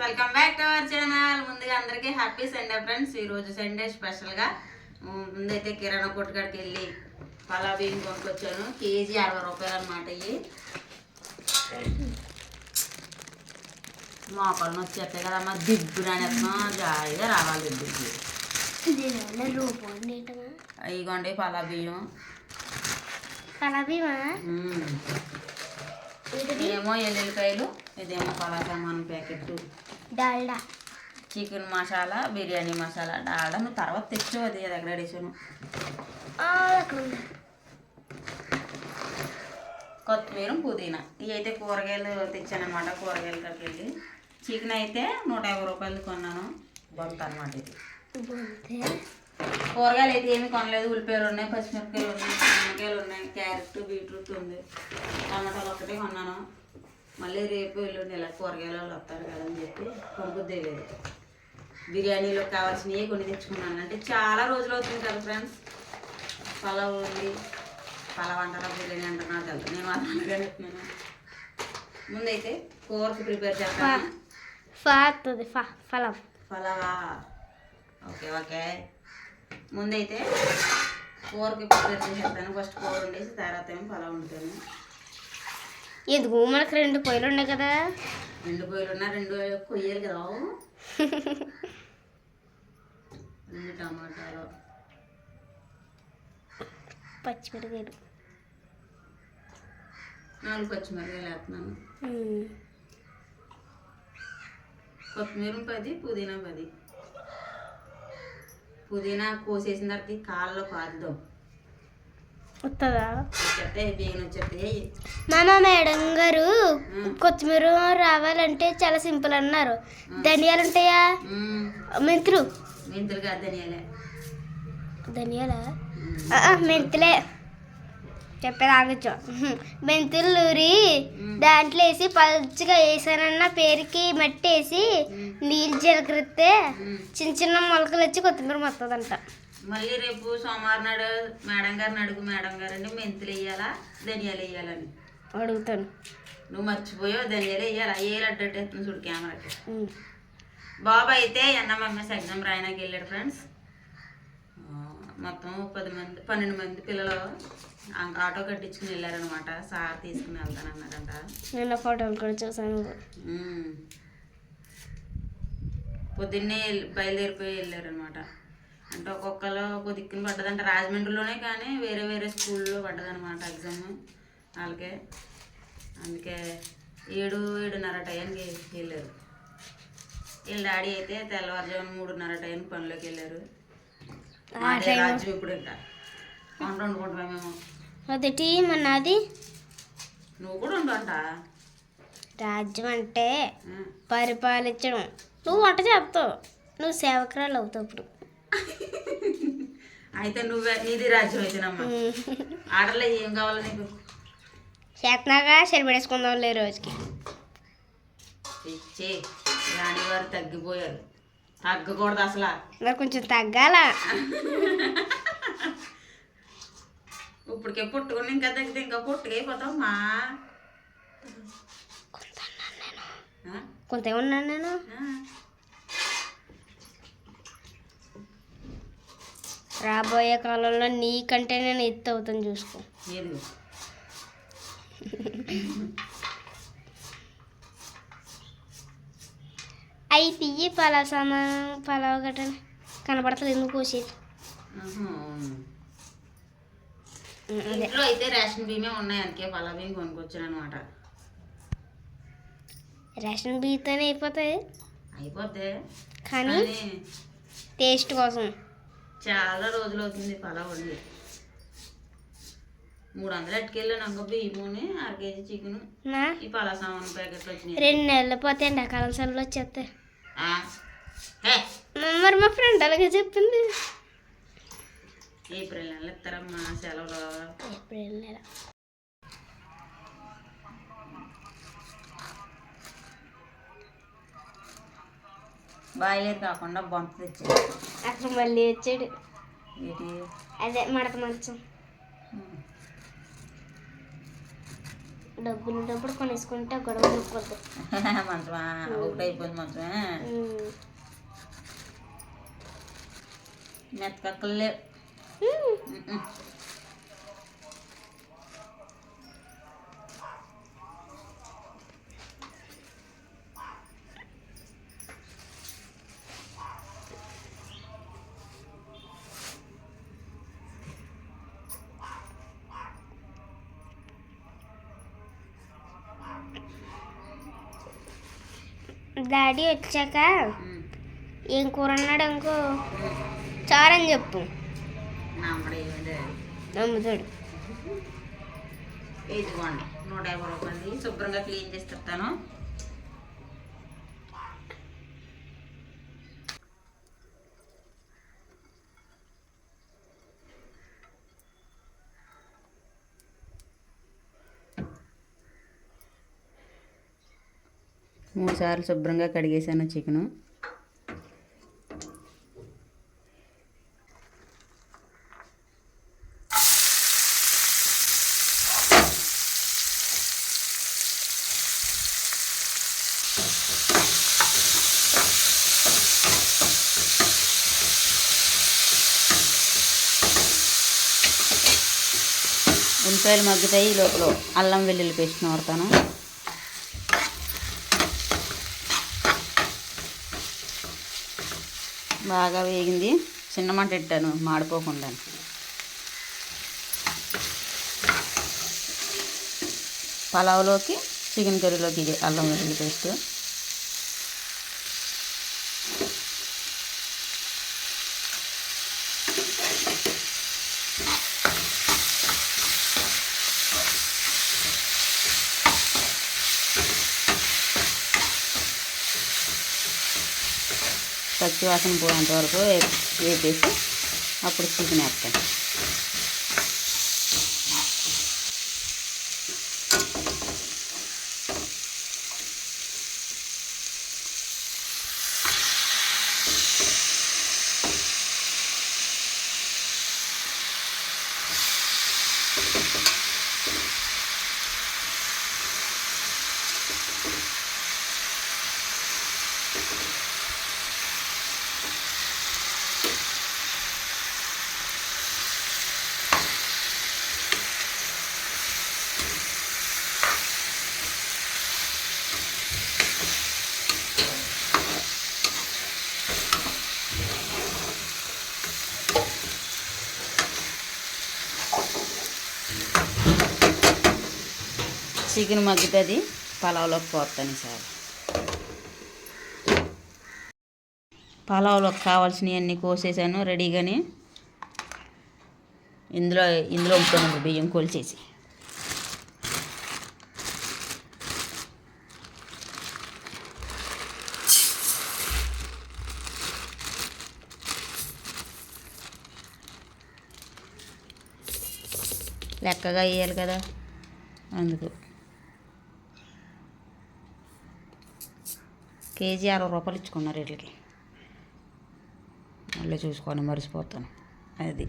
Welcome back to our channel. ముందుగా అందరికీ happy Sunday friends. ఈ రోజు సండే స్పెషల్గా ఉమ్, ముందైతే కిరాణా కొట్టుకాడికి వెళ్ళి పలా బియ్యం కొనుక్కొచ్చాను. కేజీ అరవై రూపాయలు అనమాట ఇవి మోకాళ్ళు వచ్చేస్తాయి కదమ్మా. దిబ్బుడు అనేస్తున్నాం జాయిగా రావాలి ఏంటమా ఇగోండి పలా బియ్యం. ఇదేమో ఎల్లుల్లిపాయలు ఇదేమో పలా సామాన్ ప్యాకెట్ డాల్డా. చికెన్ మసాలా బిర్యానీ మసాలా డాడా నువ్వు తర్వాత తెచ్చు అది దగ్గర ఉంది. కొత్తిమీర పుదీనా. ఇవి అయితే కూరగాయలు తెచ్చానమాట కూరగాయల కాడికి వెళ్ళి. చికెన్ అయితే నూట యాభై రూపాయలు కొన్నాను. బొంత అనమాట ఇది. కూరగాయలు అయితే ఏమీ కొనలేదు. ఉల్లిపాయలు ఉన్నాయి పచ్చిమిరపకాయలు ఉన్నాయి నిమ్మకాయలు ఉన్నాయి క్యారెట్ బీట్రూట్ ఉంది. టమాటాలు ఒక్కటే కొన్నాను. మళ్ళీ రేపు ఎల్లుండి ఇలా కూరగాయలు వాళ్ళు వస్తారు కదా అని చెప్పి కొనుక్కొద్దే లేదు. బిర్యానీలో కావాల్సినవి కొన్ని తెచ్చుకున్నాను. అంటే చాలా రోజులు అవుతుంది కదా ఫ్రెండ్స్ పలావ్ ఉంది. పలావ్ అంటారా బిర్యానీ అంటారా తెలుసు నేను చెప్తున్నాను. ముందైతే కూరకి ప్రిపేర్ చేస్తాను ఫా వస్తుంది ఫా ఫలం పలావా ఓకే ఓకే. ముందైతే కూరకి ప్రిపేర్ చేసేస్తాను ఫస్ట్ కూర వండేసి తర్వాత ఏమో పలావ్ వండుతాను. ఎందుకు మనకు రెండు పొయ్యిలు ఉన్నాయి కదా. రెండు పొయ్యిలు ఉన్నా రెండు కొయ్యాలి కదా. రెండు టమాటాలు. పచ్చిమిరకాయలు నాలుగు పచ్చిమిరకాయలు వేస్తున్నాను. కొత్తిమీర పది పుదీనా పది. పుదీనా కోసేసిన తర్వాత కాళ్ళలో కాదుదాం వస్తుందా? మామ మేడం గారు కొత్తిమీర రావాలంటే చాలా సింపుల్ అన్నారు. ధనియాలు ఉంటాయా? మెంతులు. ధనియాలే. మెంతులే. చెప్పేది ఆగచ్చు. మెంతులు నూరి దాంట్లో వేసి పలుచగా వేసానన్న పేరుకి మట్టి వేసి నీళ్ళు జీలకరిస్తే చిన్న చిన్న మొలకలు వచ్చి కొత్తిమీర మొత్తదంట. మళ్ళీ రేపు సోమవారం నాడు మేడం గారిని అడుగు మేడం గారండి. మెంతులు వేయాలా ధనియాలు వేయాలని. అడుగుతాను. నువ్వు మర్చిపోయావు ధనియాలు వేయాలా? ఏ అడ్డట్టేస్తుంది చూడు కెమెరాకి. బాబు అయితే ఎన్ఎంఎంఎస్ ఎగ్జామ్ రాయడానికి వెళ్ళాడు ఫ్రెండ్స్. మొత్తం పది మంది పన్నెండు మంది పిల్లలు ఆటో కట్టించుకుని వెళ్ళారనమాట సార్ తీసుకుని వెళ్తానన్నారంట. నిన్న ఫోటోలు కూడా చూసాను. పొద్దున్నే బయలుదేరిపోయి వెళ్ళారనమాట అంటే ఒక్కొక్కరు ఒక దిక్కున పడ్డదంట. రాజమండ్రిలోనే కానీ వేరే వేరే స్కూల్లో పడ్డదనమాట ఎగ్జామ్. వాళ్ళకే. అందుకే ఏడు ఏడున్నర టైంకి వెళ్ళారు. వీళ్ళ డాడీ అయితే తెల్లవారుజామున మూడున్నర టైం పనిలోకి వెళ్ళారు. ఇప్పుడు ఇంకా. వంట వండుకుంటున్నాం మేము. అదేటి మనది నువ్వు కూడా ఉండంట రాజ్యం అంటే పరిపాలించడం. నువ్వు వంట చేస్తావు. నువ్వు సేవకురాలు అవుతావు ఇప్పుడు. అయితే నువ్వే నీది రాజ్యం అయితేనమ్మా ఆర్డర్లో ఏం కావాలి నీకు. చేతనాగా సరిపడేసుకుందాం లే రోజుకి. ఇచ్చే రాని వారు తగ్గిపోయారు. తగ్గకూడదు అసలు. మరి కొంచెం తగ్గాల? ఇప్పటికే పుట్టుకుని ఇంకా తగ్గితే ఇంకా పుట్టుకైపోతావు మా. ఆ? కొంత ఉన్నాను నేను? రాబోయే కాలంలో నీకంటే నేను ఎత్తు అవుతాను చూసుకో. అవి తీయి పలావ్ సామాన్ పలావ్ గట్ట కనపడతలేదు ఎందుకు కోసేది? ఇంట్లో అయితే రేషన్ బియ్యమే ఉన్నాయి అందుకే పలా బియ్యం కొనుక్కొచ్చాను అనమాట రేషన్ బియ్యతోనే అయిపోతాయి. అయిపోతే కానీ టేస్ట్ కోసం. చాలా రోజులు అవుతుంది పలావ్ వండి. మూడు వందలు ఎట్టుకెళ్ళాను అంక బియ్యముని అర కేజీ చికెన్. ఈ పలా సామాన్ ప్యాకెట్లు వచ్చినాయి. రెండు నెలలు పోతే ఎండాకాలం సెలవులు వచ్చేస్తాయి. మరి మా ఫ్రెండ్ అలాగే చెప్పింది. ఏప్రిల్ నెలలు ఇస్తారమ్మా సెలవులు. ఏప్రిల్ నెల. బాయిలేరు కాకుండా బొంత తెచ్చారు అక్కడ మళ్ళీ వచ్చాడు ఏంటి? అదే మడత మంచం. డబ్బులు ఉన్నప్పుడు కొనేసుకుంటే గొడవ నొప్పొద్దు మంచమా? ఒకటి అయిపోయింది మంచమే. మెత్తకక్కలే డాడీ వచ్చాక ఏం కూర అన్నాడు అనుకో చారని చెప్పు. నమ్ముతాడు. ఇదిగోండి నూట యాభై రూపాయలు. శుభ్రంగా క్లీన్ చేసి చెప్తాను. మూడు సార్లు శుభ్రంగా కడిగేసాను చికెను. ఉల్లిపాయలు మగ్గుతాయి ఈ లోపల అల్లం వెల్లుల్లి పేస్ట్ నూరుతాను. బాగా వేగింది. చిన్న మంట పెట్టాను మాడిపోకుండా. పలావ్లోకి చికెన్ కర్రీలోకి ఇది అల్లం వెల్లుల్లి పేస్ట్. పచ్చి వాసన పోయేంత వరకు వేపేసి అప్పుడు చికెన్ వేస్తాను చికెన్ మగ్గుతుంది పలావ్లోకి పోతాను సార్ పలావ్లోకి కావాల్సినవి అన్నీ కోసేసాను రెడీగానే. ఇందులో ఇందులో ఉంటున్నాను బియ్యం కొలిచేసి. లెక్కగా వేయాలి కదా అందుకు. కేజీ అరవై రూపాయలు ఇచ్చుకున్నారు వీటికి మళ్ళీ చూసుకొని మర్చిపోతాను అది.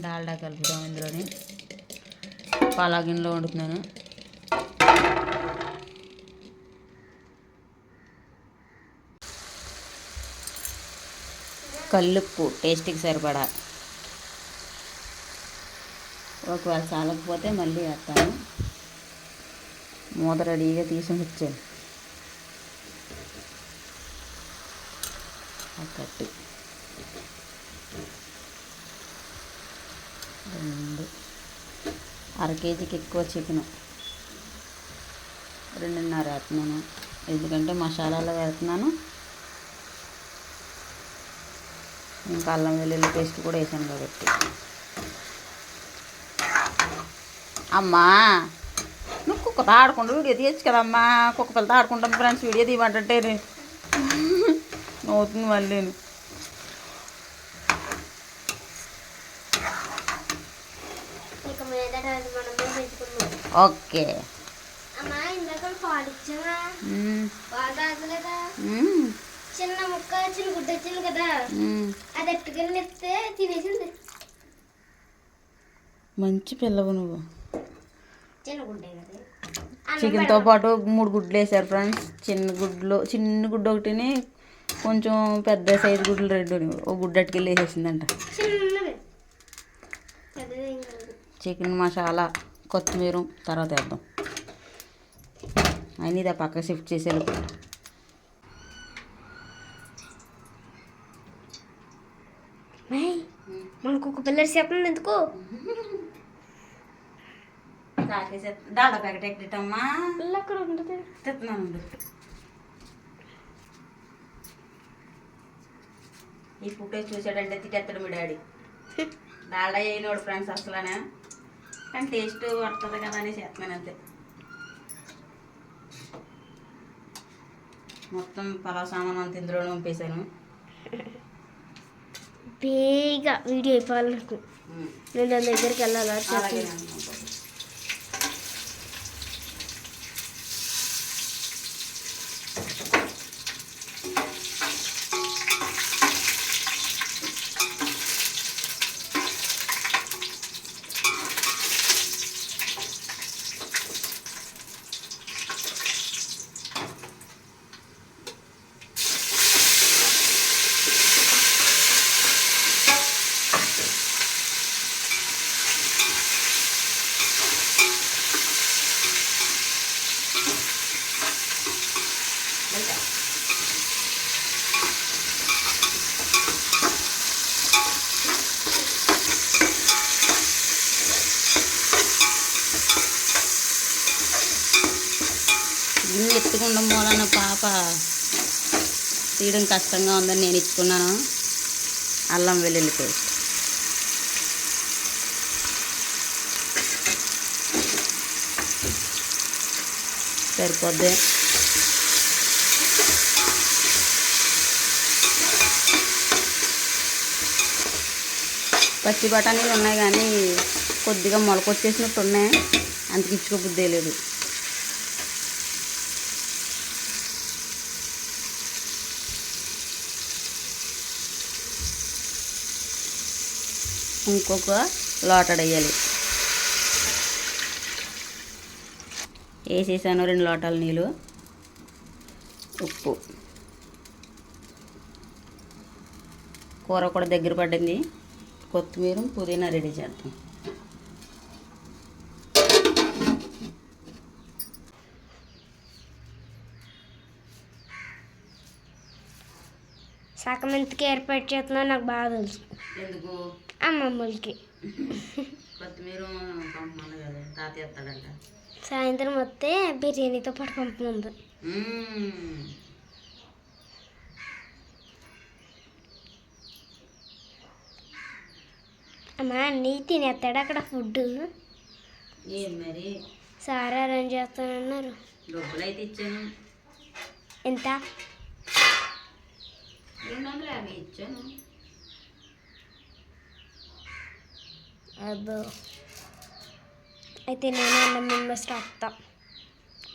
డాల్డా కలుపుదాం ఇందులోని. పలాగిన్లో వండుతున్నాను. కల్లుప్పు టేస్ట్కి సరిపడా. ఒకవేళ చాలకపోతే మళ్ళీ వేస్తాను. మూత రెడీగా తీసుకుని వచ్చాను ఒకటి రెండు అర కేజీకి ఎక్కువ చికెను రెండున్నర వేస్తున్నాను ఎందుకంటే మసాలాలు వేస్తున్నాను ఇంకా అల్లం వెల్లుల్లి పేస్ట్ కూడా వేసాను కాబట్టి అమ్మా నువ్వు కుక్కతో ఆడుకుంటూ వీడియో తీయచ్చు కదమ్మా. కుక్క పిల్లతో ఆడుకుంటాం ఫ్రెండ్స్ వీడియో తీయమంటే నవ్వుతుంది మళ్ళీ. ఓకే. చిన్న ముక్క చిన్న గుడ్డ వచ్చింది కదా. అది ఎట్టుకెళ్ళి ఎత్తే తినేసింది. మంచి పిల్లవు నువ్వు. చిన్నగుంటాయి కదా. చికెన్తో పాటు మూడు గుడ్లు వేసారు ఫ్రెండ్స్ చిన్న గుడ్లు చిన్న గుడ్డు ఒకటిని కొంచెం పెద్ద సైజు గుడ్లు రెండు ఓ గుడ్డు అట్టుకెళ్ళి వేసేసిందంట. చికెన్ మసాలా కొత్తిమీర తర్వాత వేద్దాం. అయినా ఇది పక్క షిఫ్ట్ మై, మనకు ఒక పిల్లర్ చేస్తుంది ఎందుకు? డాడా ప్యాకెట్ అక్కడ ఉంటుంది ఈ ఫుటేజ్ చూసాడంటే తిట్టేస్తాడు మీ డాడీ. డాల్డా అయినోడు ఫ్రెండ్స్ అసలనే. కానీ టేస్ట్ వస్తుంది కదా అని చేస్తున్నాను అంతే. మొత్తం పలావ్ సామాన్ అంత ఇందులో పంపేశాను వీడియో నాకు నేను దాని దగ్గరికి వెళ్ళాలి? అది మూలన పాప. తీయడం కష్టంగా ఉందని నేను ఇచ్చుకున్నాను. అల్లం వెల్లుల్లి పేస్ట్. సరిపోద్ది. పచ్చి బఠానీలు ఉన్నాయి కానీ కొద్దిగా మొలకొచ్చేసినట్టు ఉన్నాయి. అంతకి ఇచ్చుకోబుద్దే లేదు. ఇంకొక లోటడ్ వేయాలి. వేసేసాను రెండు లోటాల నీళ్ళు. ఉప్పు. కూర కూడా దగ్గర పడింది. కొత్తిమీర పుదీనా రెడీ చేద్దాం. సగం ఎందుకు ఏర్పాటు చేస్తున్నా నాకు బాగా తెలుసు. ఎందుకు? అమ్మమ్మలకి. కొత్తిమీర పంపమని కదా తాతయ్య ఎత్తాడంట. సాయంత్రం వస్తే బిర్యానీతో పాటు పంపమంది. మ్మ్. అమ్మా అన్నీ తినేస్తాడు అక్కడ ఫుడ్ ఏం మరి? సార్ అరేంజ్ చేస్తానన్నారు. డబ్బులు అయితే ఇచ్చాను. ఎంత? రెండు వందల యాభై ఇచ్చాను. అబ్బో. అయితే నేను అన్న మెంబర్స్ రాస్తా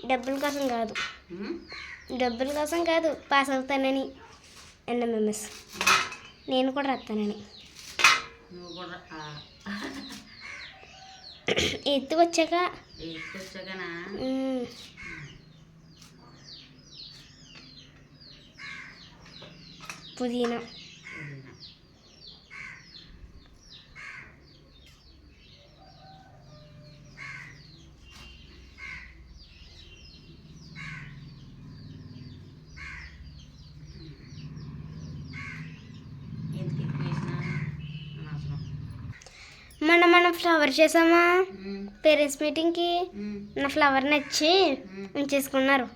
డబ్బుల కోసం కాదు? డబ్బుల కోసం కాదు పాస్ అవుతానని అన్న మెంబర్స్ నేను కూడా రాస్తానని ఎత్తు వచ్చాక? పుదీనా ఎందుకు ఎక్కువ వేసినా అనవసరం మొన్న మనం ఫ్లవర్ చేసామా. పేరెంట్స్ మీటింగ్కి. నా ఫ్లవర్ నచ్చి. ఉంచేసుకున్నారు.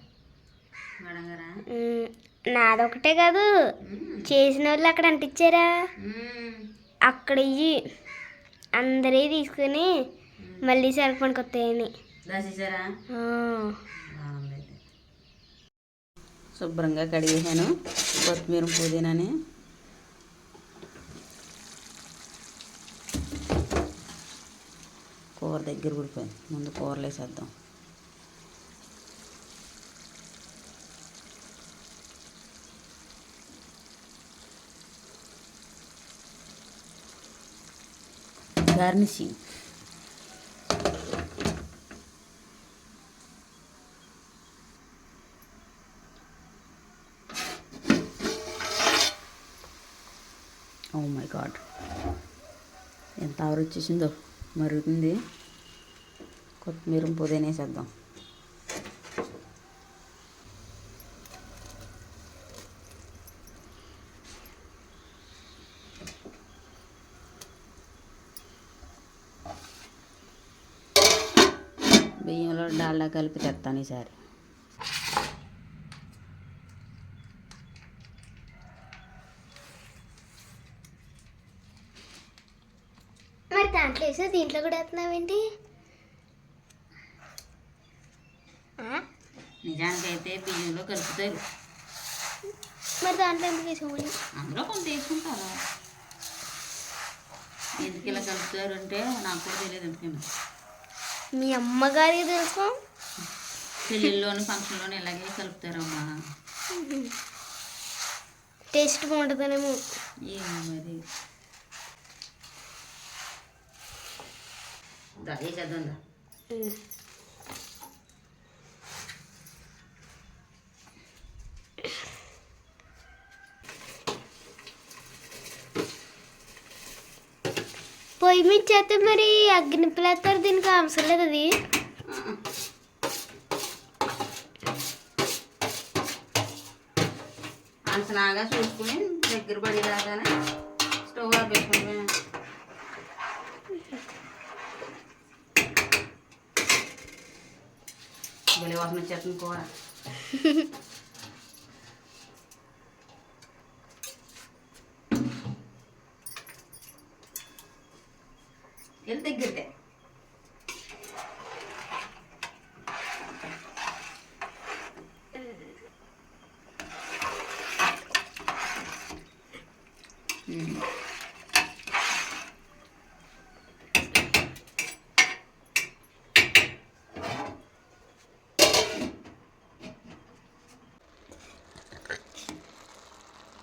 నాదొకటే కాదు. చేసిన వాళ్ళు అక్కడ అంటించారా. అక్కడ ఇవి అందరే తీసుకుని మళ్ళీ సరిపడికి వస్తాయని. శుభ్రంగా కడిగేసాను కొత్తిమీర పుదీనాని. కూర దగ్గర ఊడిపోయింది. ముందు కూరలు వేసేద్దాం. గార్నిషింగ్ ఓ మై గాడ్ ఎంత ఆవరొచ్చేసిందో మరుగుతుంది. కొత్తిమీర పుదీనా వేసేద్దాం బియ్యంలో డాల్డా కలిపి తెస్తాను ఈసారి. మరి దాంట్లో వేసా దీంట్లో కూడా వేస్తున్నావేంటి? నిజానికైతే బియ్యంలో కలుపుతారు. మరి దాంట్లో ఎందుకు వేసామని అందులో కొంత వేసుకుంటారు ఎందుకు ఇలా కలుపుతారు అంటే నాకు కూడా తెలియదు ఎందుకని మీ అమ్మగారికి తెలుసు? పెళ్ళిళ్ళలోని ఫంక్షన్లోని ఇలాగే కలుపుతారమ్మా. టేస్ట్ బాగుంటుందనేమో ఏమో మరి. దా దా. పొయ్యి మీద చేస్తే మరి అగ్ని పిల్లతారు దీనికి అవసరం లేదు అది. అంచనాగా చూసుకుని దగ్గర పడేలాగానే స్టవ్ ఆపేసుకుంటే. గలి వాసన వచ్చేస్తుంది కూర. వెళ్ళి దగ్గరికే ఉమ్.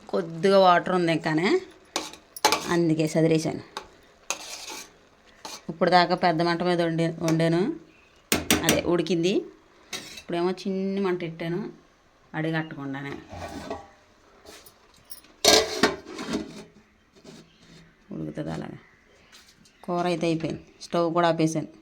కొద్దిగా వాటర్ ఉంది ఇంకానే అందుకే చదిరేసాను ఇప్పుడు దాకా పెద్ద మంట మీద వండే వండాను. అదే ఉడికింది. ఇప్పుడేమో చిన్న మంట పెట్టాను. అడిగట్టకుండానే ఉడుకుతుంది అలాగా. కూర అయితే అయిపోయింది. స్టవ్ కూడా ఆపేసాను.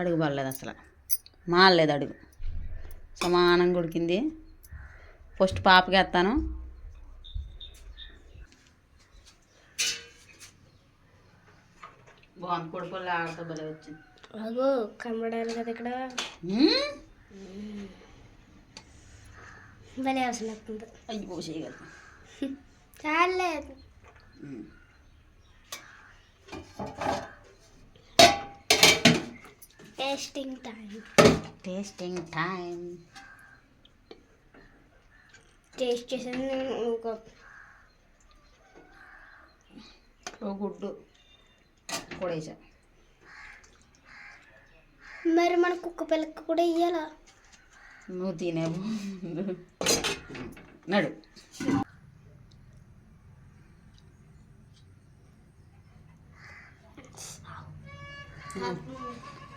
అడుగు పడలేదు అసలు. మాడలేదు అడుగు. సమానంగా ఉడికింది ఫస్ట్ పాపకి వేస్తాను. బాగుంది. కొడుకులు ఆడుతూ భలే వచ్చింది. అగో కనబడాలి కదా ఇక్కడ. భలే అవసరం అయ్యో చేయగలను. చాలే. మ్మ్. Tasting time tasting time taste చేసాను ఓ గుడ్డు కూడా వేసా. మరి మన కుక్క పిల్లకి కూడా ఇయ్యాలా? నువ్వు తినేవు నడు.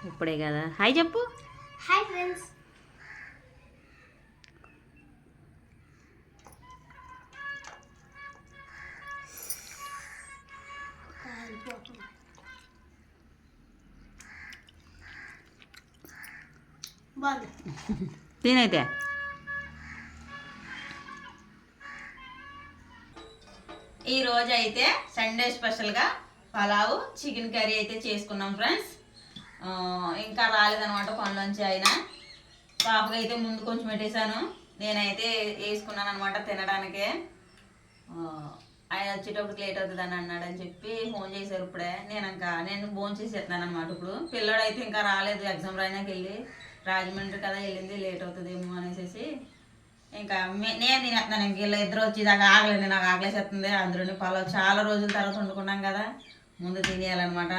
ఇప్పుడే కదా. హాయ్ చెప్పు. హాయ్ ఫ్రెండ్స్ తినైతే. ఈ రోజు అయితే సండే స్పెషల్గా పలావు చికెన్ కర్రీ అయితే చేసుకున్నాం ఫ్రెండ్స్. ఇంకా రాలేదనమాట పనులోంచి అయినా. పాపకి అయితే ముందు కొంచెం పెట్టేశాను. నేనైతే వేసుకున్నాను అనమాట తినడానికే ఆయన వచ్చేటప్పుడు లేట్ అవుతుంది అని అన్నాడని చెప్పి ఫోన్ చేశారు ఇప్పుడే. నేను ఇంకా నేను ఫోన్ చేసి చెప్తాను అనమాట ఇప్పుడు. పిల్లడు అయితే ఇంకా రాలేదు ఎగ్జామ్ రాయడానికి వెళ్ళి రాజమండ్రి కదా వెళ్ళింది లేట్ అవుతుందేమో అనేసి ఇంకా మే- నేను తినేస్తున్నాను ఇంక వీళ్ళు ఇద్దరు వచ్చి దాకా ఆగలేదు నాకు ఆగలేసేస్తుంది అందులోని పలావ్ చాలా రోజుల తర్వాత వండుకున్నాం కదా. ముందు తినేయాలన్నమాట.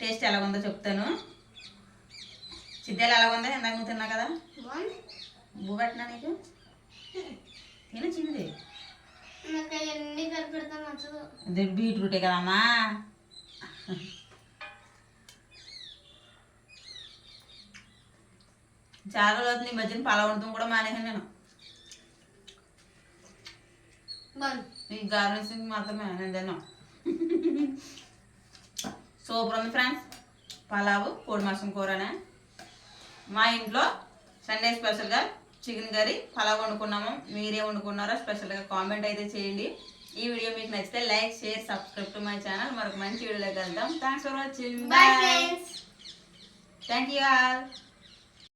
టేస్ట్ ఎలా ఉందో చెప్తాను. సిద్ధాలు ఎలాగుందో ఇందాక నువ్వు తిన్నా కదా? బాగుంది బూ పెట్టినా నీకు? తిన నచ్చదు ఇది బీట్రూటే కదమ్మా. చాలా రోజులు అవుతుంది ఈ మధ్యన పలా ఉండటం కూడా మానేసాను నేను. ఈ గార్మెంట్స్ మాత్రమే నేను తిన్నాం. సూపర్ ఉంది ఫ్రెండ్స్. పలావు కోడి మాసం కూరనే? మా ఇంట్లో సండే స్పెషల్గా చికెన్ కర్రీ పలావ్ వండుకున్నాము. మీరే వండుకున్నారో? స్పెషల్గా కామెంట్ అయితే చేయండి. ఈ వీడియో మీకు నచ్చితే like share subscribe to my channel మరొక మంచి వీడియోలోకి వెళ్దాం thanks for watching thank you all